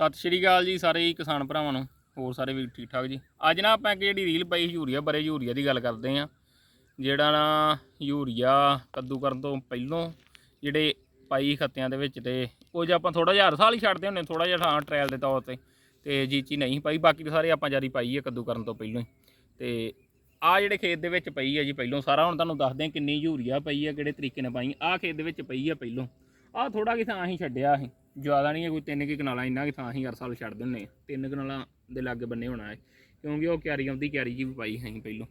ਸਤਿ ਸ਼੍ਰੀ ਅਕਾਲ ਜੀ ਸਾਰੇ ਹੀ ਕਿਸਾਨ ਭਰਾਵਾਂ ਨੂੰ, ਹੋਰ ਸਾਰੇ ਵੀ ਠੀਕ ਠਾਕ ਜੀ। ਅੱਜ ਨਾ ਆਪਾਂ ਇੱਕ ਜਿਹੜੀ ਰੀਲ ਪਾਈ ਯੂਰੀਆ ਬਾਰੇ, ਯੂਰੀਆ ਦੀ ਗੱਲ ਕਰਦੇ ਆਂ ਜਿਹੜਾ ਨਾ ਯੂਰੀਆ ਕੱਦੂ ਕਰਨ ਤੋਂ ਪਹਿਲੋਂ ਜਿਹੜੇ ਪਾਈ ਖੱਤਿਆਂ ਦੇ ਵਿੱਚ ਤੇ ਜੇ ਆਪਾਂ ਥੋੜਾ ਜਿਹਾ ਹਰ ਸਾਲ ਹੀ ਛੱਡਦੇ ਹੁੰਦੇ ਥੋੜਾ ਜਿਹਾ ਥਾਂ ਟ੍ਰਾਇਲ ਦੇ ਤੌਰ ਤੇ ਤੇ ਜੀਚੀ ਨਹੀਂ ਪਾਈ, ਬਾਕੀ ਤਾਂ ਸਾਰੇ ਆਪਾਂ ਜਾਰੀ ਪਾਈ ਹੈ ਕੱਦੂ ਕਰਨ ਤੋਂ ਪਹਿਲੋਂ ਹੀ। ਤੇ ਆ ਜਿਹੜੇ ਖੇਤ ਦੇ ਵਿੱਚ ਪਈ ਹੈ ਜੀ ਪਹਿਲੋਂ, ਸਾਰਾ ਹੁਣ ਤੁਹਾਨੂੰ ਦੱਸਦੇ ਹਾਂ ਕਿੰਨੀ ਯੂਰੀਆ ਪਈ ਹੈ, ਕਿਹੜੇ ਤਰੀਕੇ ਨਾਲ ਪਾਈ ਆ ਖੇਤ ਦੇ ਵਿੱਚ ਪਈ ਹੈ ਪਹਿਲੋਂ। ਆ ਥੋੜਾ ਕਿ ਥਾਂ ਹੀ ਛੱਡਿਆ ਅਸੀਂ ਜ਼ਿਆਦਾ ਨਹੀਂ ਹੈ, ਕੋਈ ਤਿੰਨ ਕਿ ਕਨਾਲਾਂ ਇੰਨਾ ਕਿ ਥਾਂ ਹੀ ਹਰ ਸਾਲ ਛੱਡ ਦਿੰਨੇ ਆ ਤਿੰਨ ਕਨਾਲਾਂ ਦੇ ਲਾਗੇ ਬੰਨੇ ਹੋਣਾ ਹੈ, ਕਿਉਂਕਿ ਉਹ ਕਿਆਰੀ ਆਉਂਦੀ, ਕਿਆਰੀ ਜੀ ਵੀ ਪਾਈ ਅਸੀਂ ਪਹਿਲੋਂ।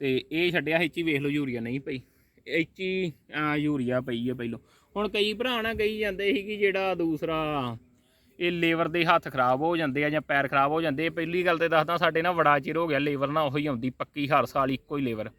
ਤੇ ਇਹ ਛੱਡਿਆ ਇੱਚੀ, ਵੇਖ ਲਓ ਯੂਰੀਆ ਨਹੀਂ ਪਈ। ਇੱਚੀ ਯੂਰੀਆ ਪਈ ਹੈ ਪਹਿਲੋਂ। ਹੁਣ ਕਈ ਭਰਾ ਨਾ ਕਹੀ ਜਾਂਦੇ ਸੀ ਕਿ ਜਿਹੜਾ ਦੂਸਰਾ, ਇਹ ਲੇਬਰ ਦੇ ਹੱਥ ਖਰਾਬ ਹੋ ਜਾਂਦੇ ਆ ਜਾਂ ਪੈਰ ਖਰਾਬ ਹੋ ਜਾਂਦੇ ਪਹਿਲੀ ਗੱਲ ਤੇ ਦੱਸਦਾ ਸਾਡੇ ਨਾਲ ਬੜਾ ਚਿਰ ਹੋ ਗਿਆ ਲੇਬਰ ਨਾ ਉਹੀ ਆਉਂਦੀ, ਪੱਕੀ ਹਰ ਸਾਲ ਇੱਕੋ ਹੀ ਲੇਬਰ।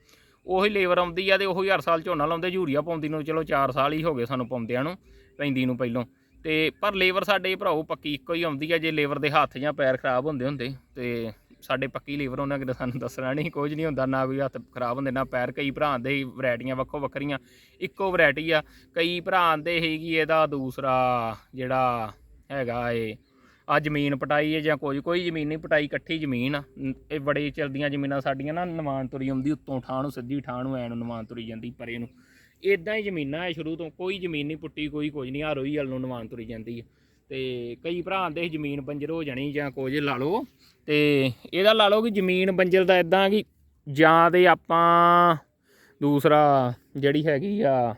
ਉਹੀ ਲੇਬਰ ਆਉਂਦੀ ਆ ਤੇ ਉਹੀ ਹਰ ਸਾਲ ਝੋਨਾ ਲਾਉਂਦੇ, ਯੂਰੀਆ ਪਾਉਂਦੀ ਨੂੰ ਚਲੋ 4 ਸਾਲ ਹੀ ਹੋ ਗਏ ਸਾਨੂੰ ਪਾਉਂਦਿਆਂ ਨੂੰ, ਪੈਂਦੀ ਨੂੰ ਪਹਿਲੋਂ। ਤੇ ਪਰ ਲੇਬਰ ਸਾਡੇ ਭਰਾਓ ਪੱਕੀ ਇੱਕੋ ਹੀ ਆਉਂਦੀ ਆ, ਜੇ ਲੇਬਰ ਦੇ ਹੱਥ ਜਾਂ ਪੈਰ ਖਰਾਬ ਹੁੰਦੇ ਹੁੰਦੇ, ਤੇ ਸਾਡੇ ਪੱਕੀ ਲੇਵਰ ਉਹਨਾਂ ਕਿਤੇ ਸਾਨੂੰ ਦੱਸਣਾ ਨਹੀਂ, ਕੁਝ ਨਹੀਂ ਹੁੰਦਾ, ਨਾ ਕੋਈ ਹੱਥ ਖਰਾਬ ਹੁੰਦੇ, ਨਾ ਪੈਰ, ਕਈ ਭਰਾ ਦੇ ਵੈਰਾਈਟੀਆਂ ਵੱਖੋ ਵੱਖਰੀਆਂ, ਇੱਕੋ ਵੈਰਾਈਟੀ ਆ, ਕਈ ਭਰਾ ਦੇ ਹੈਗੀ ਇਹਦਾ ਦੂਸਰਾ ਜਿਹੜਾ ਹੈਗਾ ਏ, ਆ ਜ਼ਮੀਨ ਪਟਾਈ ਹੈ ਜਾਂ ਕੋਈ ਕੋਈ ਜ਼ਮੀਨ ਨਹੀਂ ਪਟਾਈ, ਇਕੱਠੀ ਜ਼ਮੀਨ ਆ ਇਹ ਬੜੇ ਚਲਦੀਆਂ ਜ਼ਮੀਨਾਂ ਸਾਡੀਆਂ ਨਾ ਨਿਮਾਨ ਤੁਰੀ ਆਉਂਦੀ, ਉੱਤੋਂ ਠਾਹ ਨੂੰ ਸਿੱਧੀ ਠਾਹ ਨੂੰ ਐਨ ਨੂੰ ਨਿਮਾਨ ਤੁਰੀ ਜਾਂਦੀ ਪਰੇ ਨੂੰ ਇਦਾਂ ਹੀ ਜ਼ਮੀਨਾਂ ਹੈ ਸ਼ੁਰੂ ਤੋਂ, ਕੋਈ ਜ਼ਮੀਨ ਨਹੀਂ ਪੁੱਟੀ, ਕੋਈ ਕੁਝ ਨਹੀਂ ਆ ਰੋਈ ਵਾਲ ਨੂੰ ਨਿਮਾਨ ਤੁਰੀ ਜਾਂਦੀ ਹੈ ਤੇ ਕਈ ਭਰਾ ਦੇ ਜ਼ਮੀਨ ਬੰਜਰ ਹੋ ਜਾਣੀ ਜਾਂ ਕੁਝ ਲਾ ਲਓ। ਤੇ ਇਹਦਾ ਲਾ ਲਓ ਕਿ ਜ਼ਮੀਨ ਬੰਜਰ ਦਾ ਇਦਾਂ ਕਿ ਜਾਂ ਤੇ ਆਪਾਂ ਦੂਸਰਾ ਜਿਹੜੀ ਹੈਗੀ ਆ,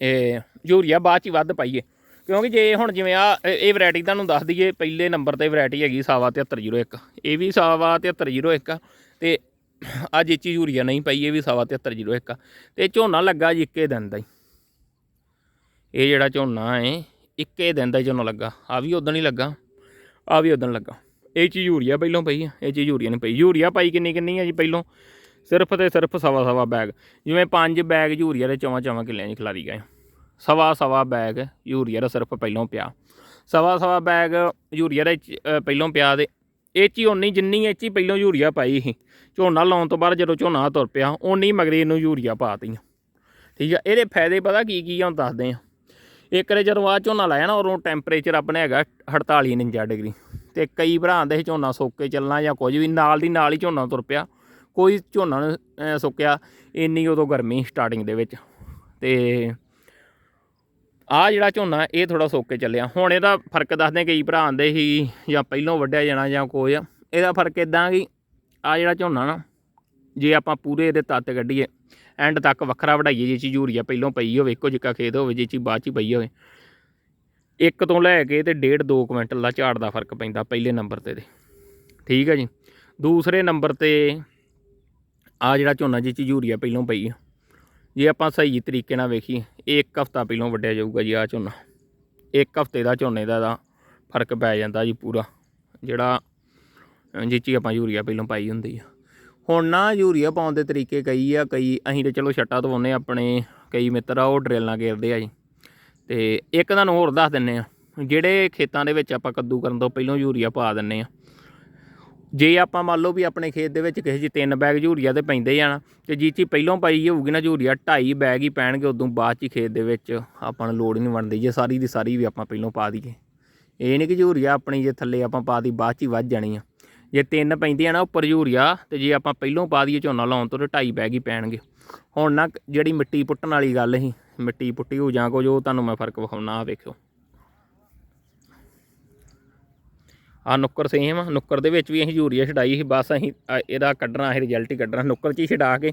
ਇਹ ਯੂਰੀਆ ਬਾਅਦ ਚ ਵੱਧ ਪਾਈਏ। ਕਿਉਂਕਿ ਜੇ ਹੁਣ ਜਿਵੇਂ ਆ ਇਹ ਵੈਰਾਈਟੀ ਤੁਹਾਨੂੰ ਦੱਸ ਦਈਏ, ਪਹਿਲੇ ਨੰਬਰ ਤੇ ਵੈਰਾਈਟੀ ਹੈਗੀ ਸਾਵਾ 7301 ਇਹ ਵੀ ਸਾਵਾ 7301 ਆ। ਤੇ ਅੱਜ ਇਹ 'ਚ ਯੂਰੀਆ ਨਹੀਂ ਪਈ, ਇਹ ਵੀ ਸਾਵਾ 7301 ਆ। ਤੇ ਝੋਨਾ ਲੱਗਾ ਜੀ ਇੱਕੇ ਦਿਨ ਦਾ ਹੀ। ਇਹ ਜਿਹੜਾ ਝੋਨਾ ਹੈ, ਇੱਕੇ ਦਿਨ ਦਾ ਝੋਨਾ ਲੱਗਾ। ਆ ਵੀ ਉਦੋਂ ਹੀ ਲੱਗਾ ਆ ਵੀ ਉਦੋਂ ਲੱਗਾ। ਇਹ 'ਚ ਯੂਰੀਆ ਪਹਿਲੋਂ ਪਈ ਆ, ਇਹ 'ਚ ਯੂਰੀਆ ਨਹੀਂ ਪਈ। ਯੂਰੀਆ ਪਾਈ ਕਿੰਨੀ ਕਿੰਨੀ ਆ ਜੀ ਪਹਿਲੋਂ? ਸਿਰਫ ਤੇ ਸਿਰਫ ਸਵਾ ਸਵਾ ਬੈਗ। ਜਿਵੇਂ ਪੰਜ ਬੈਗ ਯੂਰੀਆ ਦੇ ਚੌਵਾਂ ਚੌਵਾਂ ਕਿੱਲਿਆਂ 'ਚ ਖਿਲਾਰੀ ਗਏ ਸਵਾ ਸਵਾ ਬੈਗ ਯੂਰੀਆ ਦਾ ਸਿਰਫ ਪਹਿਲੋਂ ਪਿਆ। ਸਵਾ ਸਵਾ ਬੈਗ ਯੂਰੀਆ ਦਾ ਚ- ਪਹਿਲੋਂ ਪਿਆ ਤੇ ਇਹ ਚੀ ਹੀ ਉਨੀ ਜਿੰਨੀ ਇਹ ਚੀ ਹੀ ਪਹਿਲੋਂ ਯੂਰੀਆ ਪਾਈ ਸੀ। ਝੋਨਾ ਲਾਉਣ ਤੋਂ ਬਾਅਦ ਜਦੋਂ ਝੋਨਾ ਤੁਰ ਪਿਆ ਉਨੀ ਮਗਰੇ ਇਹਨੂੰ ਯੂਰੀਆ ਪਾਤੀ ਠੀਕ ਆ ਇਹਦੇ ਫਾਇਦੇ ਪਤਾ ਕੀ ਕੀ ਆ ਹੁਣ ਦੱਸਦੇ ਆ। ਇੱਕ ਰੇ ਜਦੋਂ ਆ ਝੋਨਾ ਲਾਇਆ ਨਾ ਉਦੋਂ ਟੈਂਪਰੇਚਰ ਆਪਣੇ ਹੈਗਾ 48 49 ਡਿਗਰੀ। ਤੇ ਕਈ ਭਰਾ ਦੇ ਝੋਨਾ ਸੁੱਕ ਕੇ ਚੱਲਣਾ ਜਾਂ ਕੁਝ ਵੀ ਨਾਲ ਦੀ ਨਾਲ ਹੀ ਝੋਨਾ ਤੁਰ ਪਿਆ। ਕੋਈ ਝੋਨਾ ਨੀ, ਸੁੱਕਿਆ ਇੰਨੀ ਉਦੋਂ ਗਰਮੀ ਸਟਾਰਟਿੰਗ ਦੇ ਵਿੱਚ। ਤੇ ਆ ਜਿਹੜਾ ਝੋਨਾ, ਇਹ ਥੋੜਾ ਸੁੱਕ ਕੇ ਚੱਲਿਆ। ਹੁਣ ਇਹਦਾ ਫ਼ਰਕ ਦੱਸਦੇ ਕਈ ਭਰਾ ਆਂਦੇ ਸੀ ਜਾਂ ਪਹਿਲੋਂ ਵੱਢਿਆ ਜਾਣਾ ਜਾਂ ਕੋਈ ਆ ਇਹਦਾ ਫ਼ਰਕ ਇਦਾਂ ਕਿ ਆ ਜਿਹੜਾ ਝੋਨਾ ਨਾ, ਜੇ ਆਪਾਂ ਪੂਰੇ ਇਹਦੇ ਤੱਤ ਕੱਢੀਏ ਐਂਡ ਤੱਕ ਵੱਖਰਾ ਵਢਾਈਏ, ਜੇ ਚੀ ਯੂਰੀਆ ਪਹਿਲੋਂ ਪਈ ਹੋਵੇ, ਇੱਕੋ ਜਿਹਾ ਖੇਤ ਹੋਵੇ, ਜੇ ਚੀ ਬਾਅਦ ਚ ਪਈ ਹੋਵੇ। ਇੱਕ ਤੋਂ ਲੈ ਕੇ ਤੇ ਡੇਢ 2 ਕੁਇੰਟਲ ਦਾ ਝਾੜ ਦਾ ਫ਼ਰਕ ਪੈਂਦਾ ਪਹਿਲੇ ਨੰਬਰ ਤੇ ਤੇ। ਠੀਕ ਹੈ ਜੀ? ਦੂਸਰੇ ਨੰਬਰ ਤੇ ਆ ਜਿਹੜਾ ਝੋਨਾ ਜਿਹ ਚ ਯੂਰੀਆ ਪਹਿਲੋਂ ਪਈ ਆ। ਜੇ ਆਪਾਂ ਸਹੀ ਤਰੀਕੇ ਨਾਲ ਵੇਖੀਏ ਇਹ ਇੱਕ ਹਫਤਾ ਪਹਿਲੋਂ ਵੱਢਿਆ ਜਾਊਗਾ ਜੀ ਆ ਝੋਨਾ। ਇੱਕ ਹਫ਼ਤੇ ਦਾ ਝੋਨੇ ਦਾ ਦਾ ਫ਼ਰਕ ਪੈ ਜਾਂਦਾ ਜੀ ਪੂਰਾ, ਜਿਹੜਾ ਜਿਹ ਆਪਾਂ ਯੂਰੀਆ ਪਹਿਲੋਂ ਪਾਈ ਹੁੰਦੀ ਆ। ਹੁਣ ਨਾ ਯੂਰੀਆ ਪਾਉਣ ਦੇ ਤਰੀਕੇ ਕਈ ਆ, ਕਈ ਅਸੀਂ ਤੇ ਚਲੋ ਛੱਟਾ ਧਵਾਉਂਦੇ ਹਾਂ ਆਪਣੇ ਕਈ ਮਿੱਤਰ ਆ, ਉਹ ਡਰਿਲ ਨਾਲ ਘੇਰਦੇ ਆ ਜੀ। ਤੇ ਇੱਕ ਤੁਹਾਨੂੰ ਹੋਰ ਦੱਸ ਦਿੰਨੇ ਆ ਜਿਹੜੇ ਖੇਤਾਂ ਦੇ ਵਿੱਚ ਆਪਾਂ ਕੱਦੂ ਕਰਨ ਤੋਂ ਪਹਿਲਾਂ ਯੂਰੀਆ ਪਾ ਦਿੰਨੇ ਆ ਜੇ ਆਪਾਂ ਮੰਨ ਲਓ ਵੀ ਆਪਣੇ ਖੇਤ ਦੇ ਵਿੱਚ ਕਿਸੇ 'ਚ ਤਿੰਨ ਬੈਗ ਯੂਰੀਆ ਦੇ ਪੈਂਦੇ ਆ ਨਾ, ਤੇ ਜੀ ਚੀ ਪਹਿਲਾਂ ਪਾਈ ਹੋਊਗੀ ਨਾ ਯੂਰੀਆ ਢਾਈ ਬੈਗ ਹੀ ਪੈਣਗੇ, ਉਦੋਂ ਬਾਅਦ 'ਚ ਹੀ ਖੇਤ ਦੇ ਵਿੱਚ ਆਪਾਂ ਨੂੰ ਲੋੜ ਨਹੀਂ ਬਣਦੀ, ਜੇ ਸਾਰੀ ਦੀ ਸਾਰੀ ਵੀ ਆਪਾਂ ਪਹਿਲਾਂ ਪਾ ਦਈਏ। ਇਹ ਨਹੀਂ ਕਿ ਯੂਰੀਆ ਆਪਣੀ ਜੇ ਥੱਲੇ ਆਪਾਂ ਪਾ ਦੀ, ਬਾਅਦ 'ਚ ਹੀ ਵੱਧ ਜਾਣੀ ਆ। ਜੇ ਤਿੰਨ ਪੈਂਦੀਆਂ ਨਾ ਉੱਪਰ ਯੂਰੀਆ ਤੇ ਜੇ ਆਪਾਂ ਪਹਿਲਾਂ ਪਾ ਦਈਏ ਝੋਨਾ ਲਾਉਣ ਤੋਂ, ਤੇ ਢਾਈ ਬੈਗ ਹੀ ਪੈਣਗੇ। ਹੁਣ ਨਾ ਜਿਹੜੀ ਮਿੱਟੀ ਪੁੱਟਣ ਵਾਲੀ ਗੱਲ ਸੀ, ਮਿੱਟੀ ਪੁੱਟੀ ਹੋ ਜਾਂ ਕੁਝ, ਉਹ ਤੁਹਾਨੂੰ ਮੈਂ ਫ਼ਰਕ ਵਿਖਾਉਣਾ ਆ ਵੇਖਿਓ। ਆ ਨੁੱਕਰ ਸੇਮ ਆ, ਨੁੱਕਰ ਦੇ ਵਿੱਚ ਵੀ ਅਸੀਂ ਯੂਰੀਆ ਛਡਾਈ ਸੀ, ਬਸ ਅਸੀਂ, ਆ ਇਹਦਾ ਕੱਢਣਾ, ਇਹ ਰਿਜ਼ਲਟ ਹੀ ਕੱਢਣਾ, ਨੁੱਕਰ 'ਚ ਹੀ ਛਡਾ ਕੇ,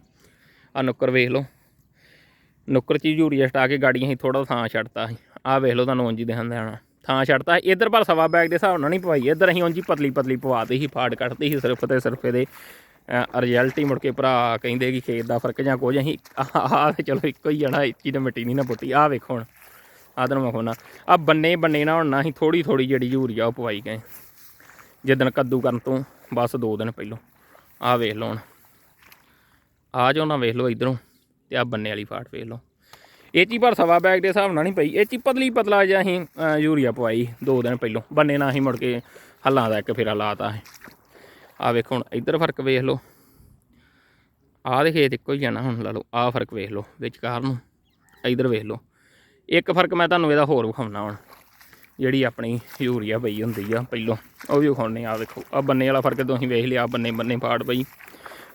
ਆ ਨੁੱਕਰ ਵੇਖ ਲਓ ਨੁੱਕਰ 'ਚ ਹੀ ਯੂਰੀਆ ਛਡਾ ਕੇ ਗਾੜੀਆਂ ਅਸੀਂ ਥੋੜਾ ਥਾਂ ਛੱਡਤਾ ਸੀ ਆ ਵੇਖ ਲਓ ਤੁਹਾਨੂੰ ਉਂਝ ਹੀ ਦਿਖਾਉਂਦਾ ਆਣਾ ਥਾਂ ਛੱਡਤਾ ਸੀ। ਇੱਧਰ ਪਰ ਸਵਾ ਬੈਗ ਦੇ ਹਿਸਾਬ ਨਾਲ ਨਹੀਂ ਪਵਾਈ, ਇੱਧਰ ਅਸੀਂ ਉਂਝ ਪਤਲੀ ਪਤਲੀ ਪਵਾਤੀ ਸੀ, ਫਾੜ ਕੱਢਤੀ ਸੀ ਸਿਰਫ ਤੇ ਸਿਰਫ ਇਹਦੇ ਰਿਜ਼ਲਟ ਹੀ ਮੁੜ ਕੇ ਭਰਾ ਕਹਿੰਦੇ ਕਿ ਖੇਤ ਦਾ ਫ਼ਰਕ ਜਾਂ ਕੁਝ, ਅਸੀਂ ਆਹ ਤੇ ਚਲੋ ਇੱਕੋ ਹੀ ਜਾਣਾ ਇੱਚੀ ਤੇ ਮਿੱਟੀ ਨਹੀਂ ਨਾ ਪੁੱਟੀ ਆਹ ਵੇਖੋ ਹੁਣ, ਆਹ ਤੁਹਾਨੂੰ ਮੈਂ ਖੋਣਾ ਆ ਬੰਨੇ ਬੰਨੇ ਨਾ ਹੁਣ ਨਾ ਅਸੀਂ ਥੋੜੀ ਥੋੜੀ ਜਿਹੜੀ ਯੂਰੀਆ ਉਹ ਪਵਾਈ ਗਏ ਜਿੱਦਣ ਕੱਦੂ ਕਰਨ ਤੋਂ ਬਸ 2 ਦਿਨ ਪਹਿਲੋਂ। ਆਹ ਵੇਖ ਲਓ ਹੁਣ। ਆ ਜਾਓ ਨਾ ਵੇਖ ਲਓ ਇਧਰੋਂ ਤੇ ਆ ਬੰਨੇ ਵਾਲੀ ਫਾਟ ਵੇਖ ਲਓ। ਇਹ 'ਚ ਪਰ ਸਵਾ ਬੈਗ ਦੇ ਹਿਸਾਬ ਨਾਲ ਨਹੀਂ ਪਈ। ਇਹ 'ਚ ਪਤਲੀ ਪਤਲਾ ਜਿਹਾ ਅਸੀਂ ਯੂਰੀਆ ਪਵਾਈ 2 ਦਿਨ ਪਹਿਲੋਂ। ਬੰਨੇ ਨਾਲ ਅਸੀਂ ਮੁੜ ਕੇ ਹੱਲਾਂ ਦਾ ਇੱਕ ਫੇਰਾ ਲਾਤਾ ਹੈ ਆ ਵੇਖੋ ਹੁਣ, ਇੱਧਰ ਫ਼ਰਕ ਵੇਖ ਲਓ। ਆਹ ਦੇ ਖੇਤ ਇੱਕੋ ਹੀ ਜਾਣਾ ਹੁਣ, ਲਾ ਲਓ। ਆਹ ਫ਼ਰਕ ਵੇਖ ਲਓ ਵਿਚਕਾਰ ਨੂੰ ਇੱਧਰ ਵੇਖ ਲਓ। ਇੱਕ ਫ਼ਰਕ ਮੈਂ ਤੁਹਾਨੂੰ ਇਹਦਾ ਹੋਰ ਵਿਖਾਉਣਾ ਹੁਣ। ਜਿਹੜੀ ਆਪਣੀ ਯੂਰੀਆ ਪਈ ਹੁੰਦੀ ਆ ਪਹਿਲੋਂ, ਉਹ ਵੀ ਵਿਖਾਉਣੇ ਆ, ਵੇਖੋ। ਆ ਬੰਨੇ ਵਾਲਾ ਫ਼ਰਕ ਤੁਸੀਂ ਵੇਖ ਲਿਆ ਬੰਨੇ ਬੰਨੇ ਪਾੜ ਪਈ।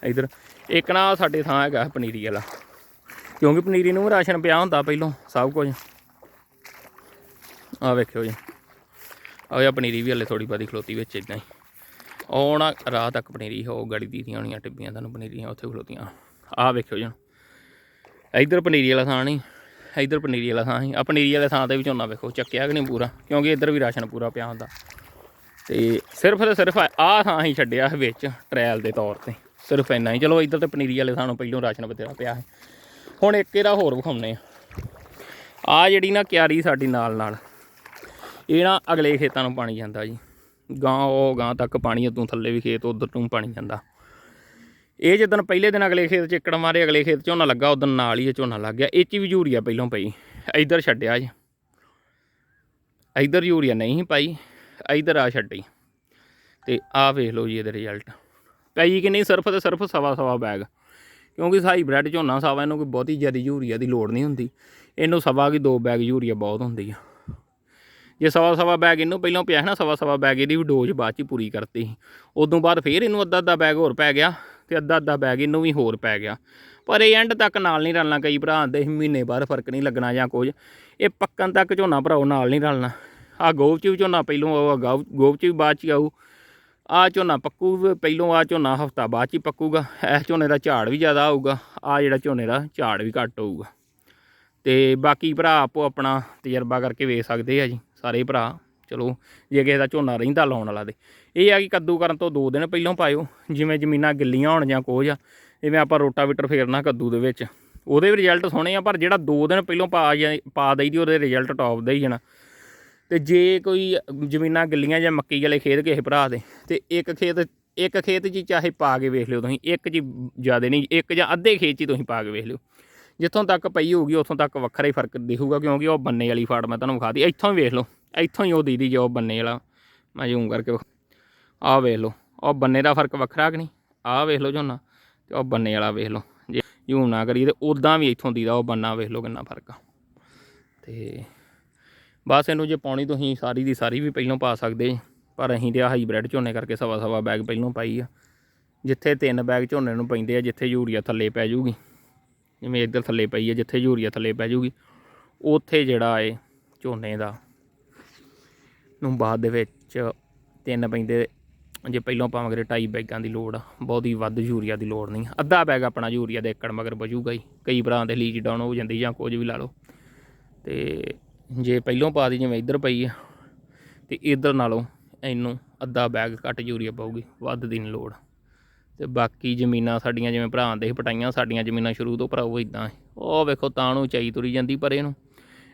ਇਧਰ, ਇੱਕ ਨਾ ਸਾਡੇ ਥਾਂ ਹੈਗਾ ਪਨੀਰੀ ਵਾਲਾ, ਕਿਉਂਕਿ ਪਨੀਰੀ ਨੂੰ ਰਾਸ਼ਨ ਪਿਆ ਹੁੰਦਾ ਪਹਿਲੋਂ, ਸਭ ਕੁਝ। ਆ ਵੇਖਿਓ ਜੀ। ਆ ਇਹ ਪਨੀਰੀ ਵੀ ਹਲੇ ਥੋੜੀ ਬਾਦੀ ਖਲੋਤੀ ਵਿੱਚ ਇਦਾਂ ਹੀ। ਉਹ ਨਾ ਰਾਤ ਤੱਕ ਪਨੀਰੀ ਹੋ ਗੜੀ ਦੀਆਂ ਹੋਣੀਆਂ, ਟਿੱਬੀਆਂ ਤੁਹਾਨੂੰ ਪਨੀਰੀਆਂ ਉੱਥੇ ਖਲੋਤੀਆਂ। ਆ ਵੇਖਿਓ ਜੀ ਇਧਰ ਪਨੀਰੀ ਵਾਲਾ ਥਾਂ ਨਹੀਂ ਇਧਰ ਪਨੀਰੀ ਵਾਲਾ ਥਾਂ ਸੀ। ਆ ਪਨੀਰੀ ਵਾਲੇ ਥਾਂ ਤੇ ਵੀ ਝੋਨਾ ਵੇਖੋ, ਚੱਕਿਆ ਕਿ ਨਹੀਂ ਪੂਰਾ, ਕਿਉਂਕਿ ਇੱਧਰ ਵੀ ਰਾਸ਼ਨ ਪੂਰਾ ਪਿਆ ਹੁੰਦਾ। ਤੇ ਸਿਰਫ ਤੇ ਸਿਰਫ ਆਹ ਥਾਂ ਹੀ ਛੱਡਿਆ ਵਿੱਚ ਟ੍ਰਾਇਲ ਦੇ ਤੌਰ ਤੇ। ਸਿਰਫ ਇੰਨਾ ਹੀ। ਚਲੋ ਇੱਧਰ ਤੇ ਪਨੀਰੀ ਵਾਲੇ ਥਾਂ ਨੂੰ ਪਹਿਲੋਂ ਰਾਸ਼ਨ ਬਤੇਰਾ ਪਿਆ ਹੈ। ਹੁਣ ਇੱਕ ਇਹਦਾ ਹੋਰ ਵਿਖਾਉਨੇ ਆ ਆ ਜਿਹੜੀ ਨਾ ਕਿਆਰੀ ਸਾਡੀ ਨਾਲ ਨਾਲ, ਇਹ ਨਾ ਅਗਲੇ ਖੇਤਾਂ ਨੂੰ ਪਾਣੀ ਜਾਂਦਾ ਜੀ। ਗਾਂ ਉਹ ਗਾਂ ਤੱਕ ਪਾਣੀ ਉਦੋਂ ਥੱਲੇ ਵੀ ਖੇਤ ਉਧਰ ਨੂੰ ਪਾਣੀ ਜਾਂਦਾ। ਇਹ ਜਦੋਂ ਪਹਿਲੇ ਦਿਨ ਅਗਲੇ ਖੇਤ ਚ ਏਕੜ ਮਾਰੇ, ਅਗਲੇ ਖੇਤ ਝੋਨਾ ਲੱਗਾ, ਉਦੋਂ ਨਾਲ ਹੀ ਇਹ ਝੋਨਾ ਲੱਗ ਗਿਆ। ਇਹ ਚ ਵੀ ਯੂਰੀਆ ਪਹਿਲੋਂ ਪਈ। ਇੱਧਰ ਛੱਡਿਆ ਜੀ। ਇੱਧਰ ਯੂਰੀਆ ਨਹੀਂ ਸੀ ਪਾਈ, ਇੱਧਰ ਆ ਛੱਡੀ। ਤੇ ਆਹ ਵੇਖ ਲਓ ਜੀ ਇਹਦੇ ਰਿਜ਼ਲਟ ਪਈ ਕਿ ਨਹੀਂ, ਸਿਰਫ ਤੇ ਸਿਰਫ ਸਵਾ ਸਵਾ ਬੈਗ ਕਿਉਂਕਿ ਹਾਈਬ੍ਰਿਡ ਝੋਨਾ ਸਾਵਾ, ਇਹਨੂੰ ਕੋਈ ਬਹੁਤੀ ਜ਼ਿਆਦਾ ਯੂਰੀਆ ਦੀ ਲੋੜ ਨਹੀਂ ਹੁੰਦੀ। ਇਹਨੂੰ ਸਵਾ ਕੀ ਦੋ ਬੈਗ ਯੂਰੀਆ ਬਹੁਤ ਹੁੰਦੀ ਆ। ਜੇ ਸਵਾ ਸਵਾ ਬੈਗ ਇਹਨੂੰ ਪਹਿਲਾਂ ਪਿਆ ਸੀ ਨਾ, ਸਵਾ ਸਵਾ ਬੈਗ ਇਹਦੀ ਵੀ ਡੋਜ਼ ਬਾਅਦ ਚ ਪੂਰੀ ਕਰਤੀ। ਸੀ ਉਦੋਂ ਬਾਅਦ ਫੇਰ ਇਹਨੂੰ ਅੱਧਾ ਅੱਧਾ ਬੈਗ ਹੋਰ ਪੈ ਗਿਆ। ਤੇ ਅੱਧਾ ਅੱਧਾ ਬੈਗ ਇਹਨੂੰ ਵੀ ਹੋਰ ਪੈ ਗਿਆ। ਪਰ ਇਹ ਐਂਡ ਤੱਕ ਨਾਲ ਨਹੀਂ ਰਲਣਾ ਕਈ ਭਰਾ ਆਂਦੇ ਮਹੀਨੇ ਬਾਅਦ ਫ਼ਰਕ ਨਹੀਂ ਲੱਗਣਾ ਜਾਂ ਕੁਝ। ਇਹ ਪੱਕਣ ਤੱਕ ਝੋਨਾ ਭਰਾਓ ਨਾਲ ਨਹੀਂ ਰਲਣਾ। ਆ ਗੋਬ ਚ ਵੀ ਝੋਨਾ ਪਹਿਲੋਂ ਆਊਗਾ ਗੋਬ ਚ ਵੀ ਬਾਅਦ ਚ ਹੀ ਆਊ। ਆ ਝੋਨਾ ਪੱਕੂ, ਪਹਿਲੋਂ ਆ ਝੋਨਾ ਹਫਤਾ ਬਾਅਦ ਚ ਹੀ ਪੱਕੂਗਾ। ਇਸ ਝੋਨੇ ਦਾ ਝਾੜ ਵੀ ਜ਼ਿਆਦਾ ਆਊਗਾ ਆ ਜਿਹੜਾ ਝੋਨੇ ਦਾ ਝਾੜ ਵੀ ਘੱਟ ਹੋਊਗਾ। ਤੇ ਬਾਕੀ ਭਰਾ ਆਪੋ ਆਪਣਾ ਤਜਰਬਾ ਕਰਕੇ ਵੇਖ ਸਕਦੇ ਆ ਜੀ, ਸਾਰੇ ਭਰਾ। ਚਲੋ, ਜੇ ਕਿਸੇ ਦਾ ਝੋਨਾ ਰਹਿੰਦਾ ਲਾਉਣ ਵਾਲਾ ਦੇ ਇਹ ਆ ਕਿ ਕੱਦੂ ਕਰਨ ਤੋਂ 2 ਦਿਨ ਪਹਿਲਾਂ ਪਾਇਓ, ਜਿਵੇਂ ਜ਼ਮੀਨਾਂ ਗਿੱਲੀਆਂ ਹੋਣ ਜਾਂ ਕੁਝ ਆ ਜਿਵੇਂ ਆਪਾਂ ਰੋਟਾਵੀਟਰ ਫੇਰਨਾ ਕੱਦੂ ਦੇ ਵਿੱਚ। ਉਹਦੇ ਵੀ ਰਿਜ਼ਲਟ ਸੋਹਣੇ ਆ, ਪਰ ਜਿਹੜਾ 2 ਦਿਨ ਪਹਿਲਾਂ ਪਾ ਜਾਂ ਪਾ ਦਈਦੀ ਉਹਦੇ ਰਿਜ਼ਲਟ ਟੌਪ ਦਾ ਹੀ ਜਾਣਾ। ਤੇ ਜੇ ਕੋਈ ਜ਼ਮੀਨਾਂ ਗਿੱਲੀਆਂ ਜਾਂ ਮੱਕੀ ਵਾਲੇ ਖੇਤ ਕਿਸੇ ਭਰਾ ਦੇ, ਤੇ ਇੱਕ ਖੇਤ ਇੱਕ ਖੇਤ 'ਚ ਚਾਹੇ ਪਾ ਕੇ ਵੇਖ ਲਿਓ ਤੁਸੀਂ, ਇੱਕ 'ਚ ਜ਼ਿਆਦਾ ਨਹੀਂ, ਇੱਕ ਜਾਂ ਅੱਧੇ ਖੇਤ 'ਚ ਤੁਸੀਂ ਪਾ ਕੇ ਵੇਖ ਲਿਓ। ਜਿੱਥੋਂ ਤੱਕ ਪਈ ਹੋਊਗੀ, ਉੱਥੋਂ ਤੱਕ ਵੱਖਰਾ ਹੀ ਫ਼ਰਕ ਦਿਖੂਗਾ, ਕਿਉਂਕਿ ਉਹ ਬੰਨੇ ਵਾਲੀ ਫਾੜ ਮੈਂ ਤੁਹਾਨੂੰ ਵਿਖਾਤੀ ਇੱਥੋਂ ਹੀ ਵੇਖ ਲਓ। ਇੱਥੋਂ ਹੀ ਉਹ ਦੀਦੀ ਜੋ ਬੰਨੇ ਵਾਲਾ। ਮੈਂ ਜ਼ੂਮ ਕਰਕੇ ਆਹ ਵੇਖ ਲਓ ਉਹ ਬੰਨੇ ਦਾ ਫ਼ਰਕ ਵੱਖਰਾ ਕਿ ਨਹੀਂ? ਆਹ ਵੇਖ ਲਓ ਝੋਨਾ ਤੇ ਉਹ ਬੰਨੇ ਵਾਲਾ ਵੇਖ ਲਓ। ਜੇ ਜ਼ੂਮ ਨਾ ਕਰੀਏ ਤੇ ਉਦਾਂ ਵੀ ਇੱਥੋਂ ਦੀਦਾ ਉਹ ਬੰਨਾ ਵੇਖ ਲਓ ਕਿੰਨਾ ਫ਼ਰਕ ਆ। ਤੇ ਬਸ ਇਹਨੂੰ ਜੇ ਪਾਉਣੀ ਤੁਸੀਂ, ਸਾਰੀ ਦੀ ਸਾਰੀ ਵੀ ਪਹਿਲਾਂ ਪਾ ਸਕਦੇ ਪਰ ਅਸੀਂ ਤੇ ਹਾਈਬ੍ਰਿਡ ਝੋਨੇ ਕਰਕੇ ਸਵਾ ਸਵਾ ਬੈਗ ਪਹਿਲਾਂ ਪਾਈ ਆ। ਜਿੱਥੇ ਤਿੰਨ ਬੈਗ ਝੋਨੇ ਨੂੰ ਪੈਂਦੇ ਆ, ਜਿੱਥੇ ਯੂਰੀਆ ਥੱਲੇ ਪੈ ਜੂਗੀ। ਜਿਵੇਂ ਇੱਧਰ ਥੱਲੇ ਪਈ ਹੈ ਜਿੱਥੇ ਯੂਰੀਆ ਥੱਲੇ ਪੈ ਜੂਗੀ, ਉੱਥੇ ਜਿਹੜਾ ਏ ਝੋਨੇ ਦਾ ਨੂੰ ਬਾਅਦ ਦੇ ਵਿੱਚ ਤਿੰਨ ਪੈਂਦੇ, ਜੇ ਪਹਿਲਾਂ ਪਾਵਾਂਗੇ ਢਾਈ ਬੈਗਾਂ ਦੀ ਲੋੜ ਆ, ਬਹੁਤੀ ਵੱਧ ਯੂਰੀਆ ਦੀ ਲੋੜ ਨਹੀਂ ਅੱਧਾ ਬੈਗ ਆਪਣਾ ਯੂਰੀਆ ਦੇ ਏਕੜ ਮਗਰ ਬਚੂਗਾ ਹੀ। ਕਈ ਭਰਾ ਦੇ ਲੀਚ ਡਾਊਨ ਹੋ ਜਾਂਦੀ ਜਾਂ ਕੁਝ ਵੀ ਲਾ ਲਓ। ਤੇ ਜੇ ਪਹਿਲਾਂ ਪਾ ਦੀ, ਜਿਵੇਂ ਇੱਧਰ ਪਈ ਆ, ਤੇ ਇੱਧਰ ਨਾਲੋਂ ਇਹਨੂੰ ਅੱਧਾ ਬੈਗ ਘੱਟ ਯੂਰੀਆ ਪਾਊਗੀ, ਵੱਧ ਦੀ ਨਹੀਂ ਲੋੜ। ਤੇ ਬਾਕੀ ਜ਼ਮੀਨਾਂ ਸਾਡੀਆਂ, ਜਿਵੇਂ ਭਰਾ ਦੇ ਸੀ ਪਟਾਈਆਂ ਸਾਡੀਆਂ ਜ਼ਮੀਨਾਂ ਸ਼ੁਰੂ ਤੋਂ ਭਰਾਓ ਇਦਾਂ ਉਹ ਵੇਖੋ ਤਾਂ ਨੂੰ ਚਾਈ ਤੁਰੀ ਜਾਂਦੀ ਪਰ ਇਹਨੂੰ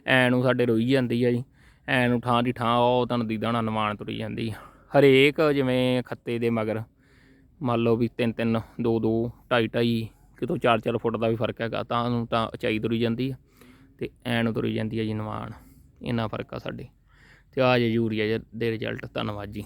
ਐ ਨੂੰ ਸਾਡੇ ਰੋਈ ਜਾਂਦੀ ਆ ਜੀ। ਐ ਉਠਾਂ ਦੀ ਠਾਂ, ਉਹ ਤੁਹਾਨੂੰ ਦੀਦਾ ਹੋਣਾ ਨਿਮਾਣ ਤੁਰੀ ਜਾਂਦੀ ਹਰੇਕ ਜਿਵੇਂ ਖੱਤੇ ਦੇ ਮਗਰ, ਮੰਨ ਲਓ ਵੀ ਤਿੰਨ ਤਿੰਨ, ਦੋ ਦੋ, ਢਾਈ ਢਾਈ, ਕਿਤੋਂ ਚਾਰ ਚਾਰ ਫੁੱਟ ਦਾ ਵੀ ਫ਼ਰਕ ਹੈਗਾ, ਤਾਂ ਨੂੰ ਤਾਂ ਉਚਾਈ ਤੁਰੀ ਜਾਂਦੀ ਆ ਤੇ ਐ ਨੂੰ ਤੁਰੀ ਜਾਂਦੀ ਹੈ ਜੀ ਨਿਮਾਣ ਇੰਨਾ ਫ਼ਰਕ ਆ ਸਾਡੇ। ਤੇ ਆ ਜੇ ਯੂਰੀਆ ਦੇ ਰਿਜ਼ਲਟ ਧੰਨਵਾਦ ਜੀ।